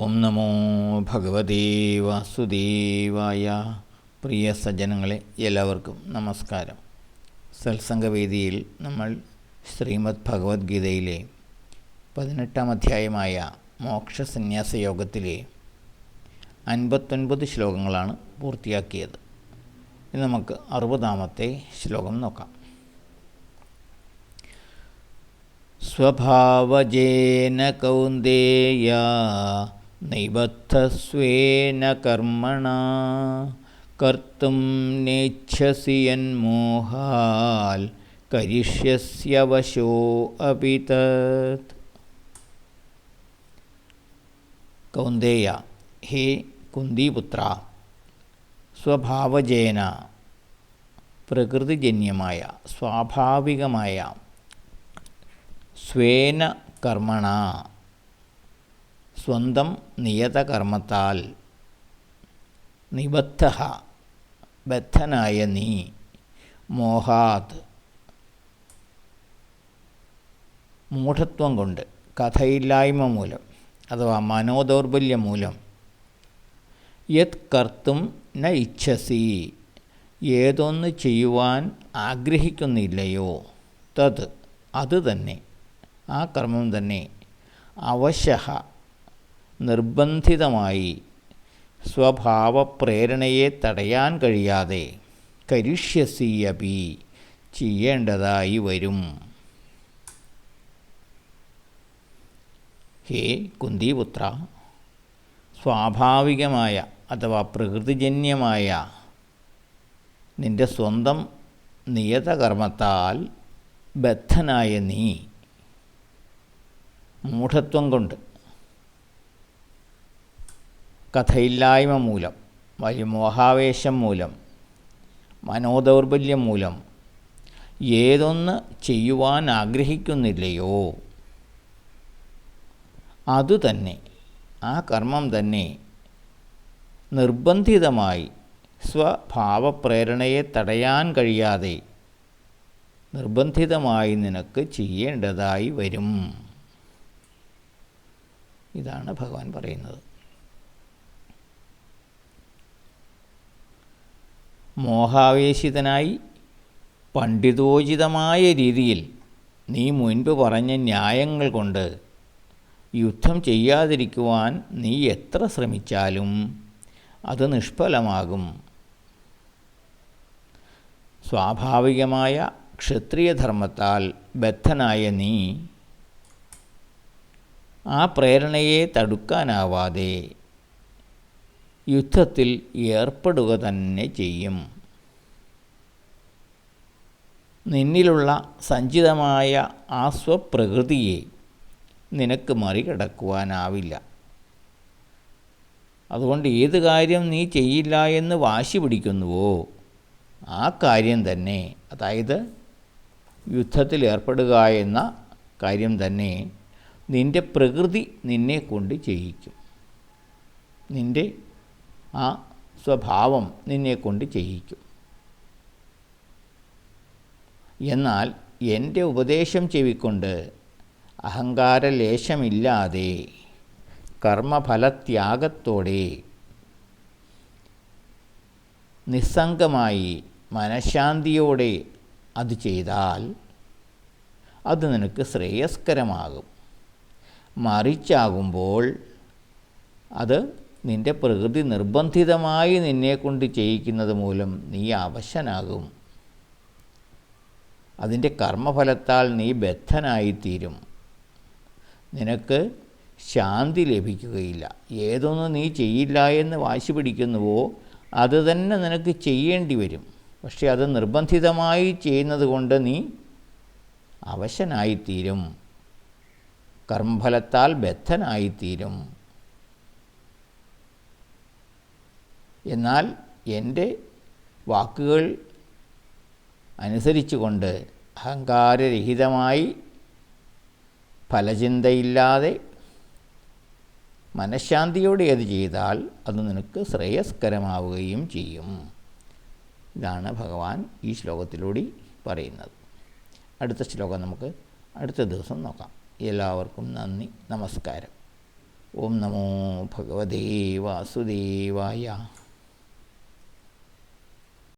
ഓം നമോ ഭഗവതേ വാസുദേവായ പ്രിയ സജ്ജനങ്ങളെ എല്ലാവർക്കും നമസ്കാരം. സത്സംഗവേദിയിൽ നമ്മൾ ശ്രീമദ് ഭഗവത്ഗീതയിലെ പതിനെട്ടാം അധ്യായമായ മോക്ഷസന്യാസ യോഗത്തിലെ അൻപത്തൊൻപത് ശ്ലോകങ്ങളാണ് പൂർത്തിയാക്കിയത്. ഇനി നമുക്ക് അറുപതാമത്തെ ശ്ലോകം നോക്കാം. സ്വഭാവജേന കൗന്ദേയ നൈബദ്ധസ്വേന കർമ്മണ കർത്തും നേച്ഛസി യന്മോഹാൽ കരിഷ്യസ്യവശോ അപി തത് കൗന്ദേയ ഹേ കുന്തിപുത്ര സ്വഭാവജേന പ്രകൃതിജന്യമായ സ്വാഭാവികമായ സ്വേന കർമ്മണ സ്വന്തം നിയതകർമ്മത്താൽ. നിബദ്ധ ബദ്ധനായ നീ മോഹാത്. മൂഢത്വം കൊണ്ട് കഥയില്ലായ്മ മൂലം അഥവാ മനോദൗർബല്യം മൂലം. യത് കർത്തും ന ഇച്ഛസി ഏതൊന്ന് ചെയ്യുവാൻ ആഗ്രഹിക്കുന്നില്ലയോ തത് അത് തന്നെ ആ കർമ്മം തന്നെ അവശഃ നിർബന്ധിതമായി സ്വഭാവപ്രേരണയെ തടയാൻ കഴിയാതെ കരിഷ്യസിയപി ചെയ്യേണ്ടതായി വരും. ഹേ കുന്തിപുത്ര സ്വാഭാവികമായ അഥവാ പ്രകൃതിജന്യമായ നിന്റെ സ്വന്തം നിയതകർമ്മത്താൽ ബദ്ധനായ നീ മൂഢത്വം കൊണ്ട് കഥയില്ലായ്മ മൂലം വലിയ മോഹാവേശം മൂലം മനോദൗർബല്യം മൂലം ഏതൊന്ന് ചെയ്യുവാൻ ആഗ്രഹിക്കുന്നില്ലയോ? അതുതന്നെ ആ കർമ്മം തന്നെ നിർബന്ധിതമായി സ്വഭാവപ്രേരണയെ തടയാൻ കഴിയാതെ നിർബന്ധിതമായി നിനക്ക് ചെയ്യേണ്ടതായി വരും. ഇതാണ് ഭഗവാൻ പറയുന്നത്. മോഹാവേശിതനായി പണ്ഡിതോചിതമായ രീതിയിൽ നീ മുൻപ് പറഞ്ഞ ന്യായങ്ങൾ കൊണ്ട് യുദ്ധം ചെയ്യാതിരിക്കുവാൻ നീ എത്ര ശ്രമിച്ചാലും അത് നിഷ്ഫലമാകും. സ്വാഭാവികമായ ക്ഷത്രിയധർമ്മത്താൽ ബദ്ധനായ നീ ആ പ്രേരണയെ തടുക്കാനാവാതെ യുദ്ധത്തിൽ ഏർപ്പെടുക തന്നെ ചെയ്യും. നിന്നിലുള്ള സഞ്ചിതമായ ആ സ്വപ്രകൃതിയെ നിനക്ക് മറികടക്കുവാനാവില്ല. അതുകൊണ്ട് ഏത് കാര്യം നീ ചെയ്യില്ല എന്ന് വാശി പിടിക്കുന്നുവോ ആ കാര്യം തന്നെ അതായത് യുദ്ധത്തിൽ ഏർപ്പെടുക എന്ന കാര്യം തന്നെ നിന്റെ പ്രകൃതി നിന്നെ കൊണ്ട് ചെയ്യിക്കും. നിന്റെ ആ സ്വഭാവം നിന്നെക്കൊണ്ട് ചെയ്യിക്കും. എന്നാൽ എന്റെ ഉപദേശം ചെവിക്കൊണ്ട് അഹങ്കാരലേശമില്ലാതെ കർമ്മഫലത്യാഗത്തോടെ നിസ്സംഗമായി മനഃശാന്തിയോടെ അത് ചെയ്താൽ അത് നിനക്ക് ശ്രേയസ്കരമാകും. മറിച്ചാകുമ്പോൾ അത് നിന്റെ പ്രകൃതി നിർബന്ധിതമായി നിന്നെക്കൊണ്ട് ചെയ്യിക്കുന്നത് മൂലം നീ അവശനാകും. അതിന്റെ കർമ്മഫലത്താൽ നീ ബദ്ധനായിത്തീരും. നിനക്ക് ശാന്തി ലഭിക്കുകയില്ല. ഏതൊന്നും നീ ചെയ്യില്ല എന്ന് വാശി പിടിക്കുന്നുവോ അത് തന്നെ നിനക്ക് ചെയ്യേണ്ടി വരും. പക്ഷേ അത് നിർബന്ധിതമായി ചെയ്യുന്നത് കൊണ്ട് നീ അവശനായിത്തീരും. കർമ്മഫലത്താൽ ബദ്ധനായിത്തീരും. എന്നാൽ എന്റെ വാക്കുകൾ അനുസരിച്ചുകൊണ്ട് അഹങ്കാരരഹിതമായി ഫലചിന്തയില്ലാതെ മനഃശാന്തിയോടെ അത് ചെയ്താൽ അത് നിനക്ക് ശ്രേയസ്കരമാവുകയും ചെയ്യും. ഇതാണ് ഭഗവാൻ ഈ ശ്ലോകത്തിലൂടെ പറയുന്നത്. അടുത്ത ശ്ലോകം നമുക്ക് അടുത്ത ദിവസം നോക്കാം. എല്ലാവർക്കും നന്ദി നമസ്കാരം. ഓം നമോ ഭഗവതേ വാസുദേവായ.